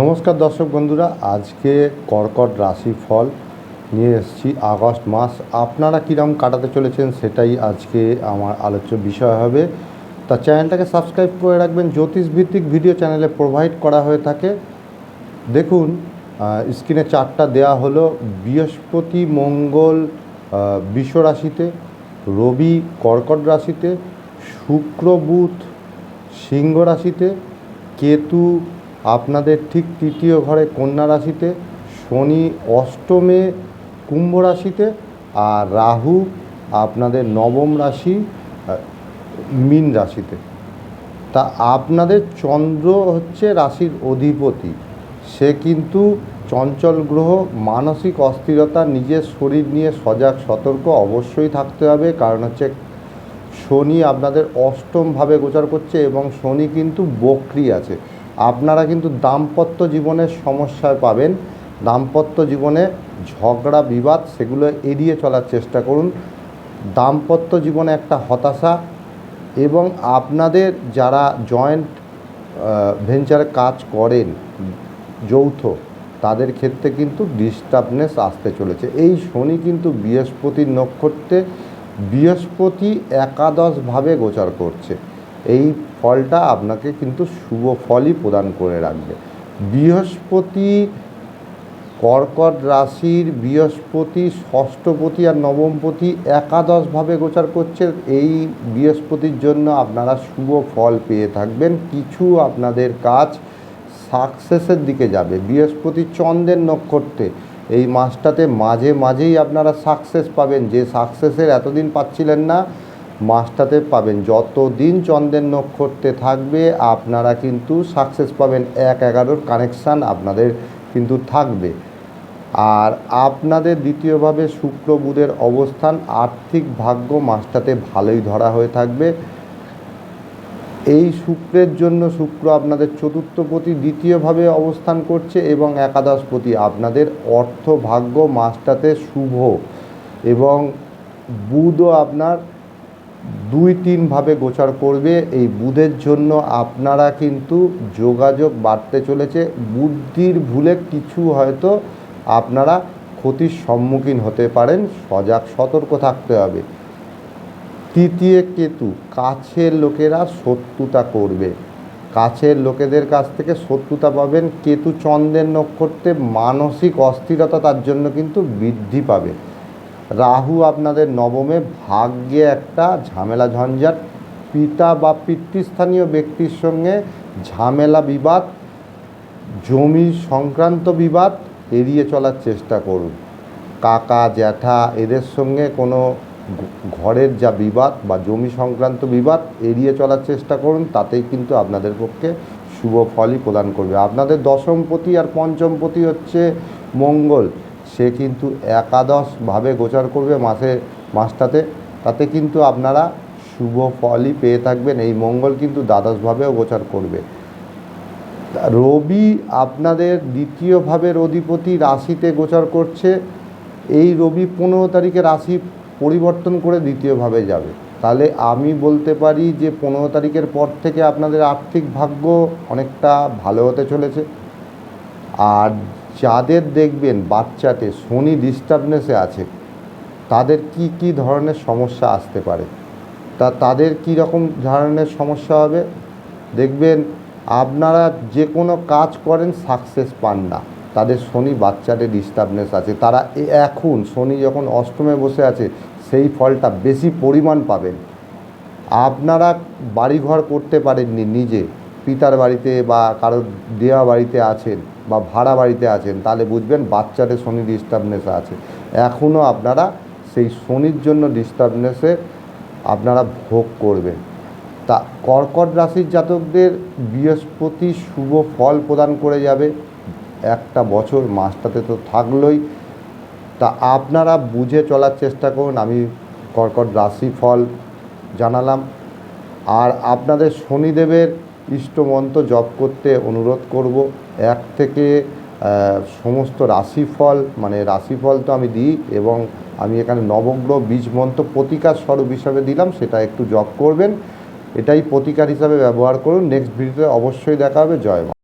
নমস্কার দর্শক বন্ধুরা, আজকে কর্কট রাশি ফল নিয়ে এসেছি আগস্ট মাস। আপনারা কীরকম কাটাতে চলেছেন সেটাই আজকে আমার আলোচ্য বিষয় হবে। তা চ্যানেলটাকে সাবস্ক্রাইব করে রাখবেন জ্যোতিষ ভিত্তিক ভিডিও চ্যানেলে প্রোভাইড করা হয়ে থাকে। দেখুন স্ক্রিনে চারটা দেয়া হলো, বৃহস্পতি, মঙ্গল বৃষ রাশিতে, রবি কর্কট রাশিতে, শুক্র, বুধ সিংহ রাশিতে, কেতু আপনাদের ঠিক তৃতীয় ঘরে কন্যা রাশিতে, শনি অষ্টমে কুম্ভ রাশিতে আর রাহু আপনাদের নবম রাশি মীন রাশিতে। তা আপনাদের চন্দ্র হচ্ছে রাশির অধিপতি। সে কিন্তু চঞ্চল গ্রহ, মানসিক অস্থিরতা, নিজের শরীর নিয়ে সজাগ, সতর্ক অবশ্যই থাকতে হবে। কারণ হচ্ছে শনি আপনাদের অষ্টমভাবে গোচর করছে এবং শনি কিন্তু বক্রি আছে। আপনারা কিন্তু দাম্পত্য জীবনের সমস্যায় পাবেন। দাম্পত্য জীবনে ঝগড়া, বিবাদ সেগুলো এড়িয়ে চলার চেষ্টা করুন। দাম্পত্য জীবনে একটা হতাশা এবং আপনাদের যারা জয়েন্ট ভেঞ্চারে কাজ করেন যৌথ, তাদের ক্ষেত্রে কিন্তু ডিস্টার্বনেস আসতে চলেছে। এই শনি কিন্তু বৃহস্পতির নক্ষত্রে বৃহস্পতি একাদশভাবে গোচর করছে। এই ফলটা আপনাকে কিন্তু শুভ ফলই প্রদান করে রাখবে। বৃহস্পতি কর্কট রাশির বৃহস্পতি, ষষ্ঠপতি আর নবমপতি একাদশভাবে গোচার করছে। এই বৃহস্পতির জন্য আপনারা শুভ ফল পেয়ে থাকবেন। কিছু আপনাদের কাজ সাকসেসের দিকে যাবে। বৃহস্পতি চন্দ্রের নক্ষত্রে এই মাসটাতে মাঝে মাঝেই আপনারা সাকসেস পাবেন। যে সাকসেসের এতদিন পাচ্ছিলেন না মাসটাতে পাবেন। যত দিন চন্দ্রের নক্ষত্রে থাকবে, আপনারা কিন্তু সাকসেস পাবেন। এক এগারোর কানেকশান আপনাদের কিন্তু থাকবে। আর আপনাদের দ্বিতীয়ভাবে শুক্র বুধের অবস্থান, আর্থিক ভাগ্য মাসটাতে ভালোই ধরা হয়ে থাকবে। এই শুক্রের জন্য শুক্র আপনাদের চতুর্থপতি দ্বিতীয়ভাবে অবস্থান করছে এবং একাদশপতি আপনাদের অর্থ ভাগ্য মাসটাতে শুভ। এবং বুধও আপনার দুই তিনভাবে গোচর করবে। এই বুধের জন্য আপনারা কিন্তু যোগাযোগ বাড়তে চলেছে। বুদ্ধির ভুলে কিছু হয়তো আপনারা ক্ষতির সম্মুখীন হতে পারেন। সজাগ, সতর্ক থাকতে হবে। তৃতীয় কেতু, কাছের লোকেরা শত্রুতা করবে। কাছের লোকেদের কাছ থেকে শত্রুতা পাবেন। কেতু চন্দ্রের নক্ষত্রে মানসিক অস্থিরতা তার জন্য কিন্তু বৃদ্ধি পাবে। রাহু আপনাদের নবমে ভাগ্যে একটা ঝামেলা ঝঞ্ঝাট। পিতা বা পিতৃস্থানীয় ব্যক্তির সঙ্গে ঝামেলা বিবাদ, জমি সংক্রান্ত বিবাদ, এড়িয়ে চলার চেষ্টা করুন। কাকা, জ্যাঠা, এদের সঙ্গে কোনো ঘরের যা বিবাদ বা জমি সংক্রান্ত বিবাদ, এড়িয়ে চলার চেষ্টা করুন, তাতেই কিন্তু আপনাদের পক্ষে শুভ ফলই প্রদান করবে। আপনাদের দশমপতি আর পঞ্চমপতি হচ্ছে মঙ্গল। সে কিন্তু একাদশভাবে গোচর করবে মাসে, মাসটাতে। তাতে কিন্তু আপনারা শুভ ফলই পেয়ে থাকবেন। এই মঙ্গল কিন্তু দ্বাদশভাবেও গোচর করবে। রবি আপনাদের দ্বিতীয়ভাবে অধিপতি রাশিতে গোচর করছে। এই রবি পনেরো তারিখে রাশি পরিবর্তন করে দ্বিতীয়ভাবে যাবে। তাহলে আমি বলতে পারি যে পনেরো তারিখের পর থেকে আপনাদের আর্থিক ভাগ্য অনেকটা ভালো হতে চলেছে। আর যাদের দেখবেন বাচ্চাতে শনি ডিস্টার্বনেসে আছে, তাদের কি কি ধরনের সমস্যা আসতে পারে? তা তাদের কি রকম ধরনের সমস্যা হবে? দেখবেন আপনারা যে কোনো কাজ করেন সাকসেস পান না। তাদের শনি বাচ্চাদের ডিস্টার্বনেস আছে। তারা এখন শনি যখন অষ্টমে বসে আছে, সেই ফলটা বেশি পরিমাণ পাবেন। আপনারা বাড়িঘর করতে পারেননি নিজে। পিতার বাড়িতে বা কারোর দেওয়া বাড়িতে আছেন বা ভাড়া বাড়িতে আছেন, তাহলে বুঝবেন বাচ্চাদের শনি ডিস্টার্বনেস আছে। এখনও আপনারা সেই শনির জন্য ডিস্টার্বনেসে আপনারা ভোগ করবেন। তা কর্কট রাশির জাতকদের বৃহস্পতি শুভ ফল প্রদান করে যাবে। একটা বছর মাসটাতে তো থাকলোই। তা আপনারা বুঝে চলার চেষ্টা করুন, আমি কর্কট রাশি ফল জানালাম। আর আপনাদের শনিদেবের ইষ্টমন্ত্র জপ করতে অনুরোধ করব। এক থেকে সমস্ত রাশিফল মানে রাশিফল তো আমি দিই এবং আমি এখানে নবগ্রহ বীজ মন্ত্র প্রতিকার স্বরূপ হিসাবে দিলাম, সেটা একটু জপ করবেন। এটাই প্রতিকার হিসাবে ব্যবহার করুন। নেক্সট ভিডিওতে অবশ্যই দেখা হবে। জয় মা।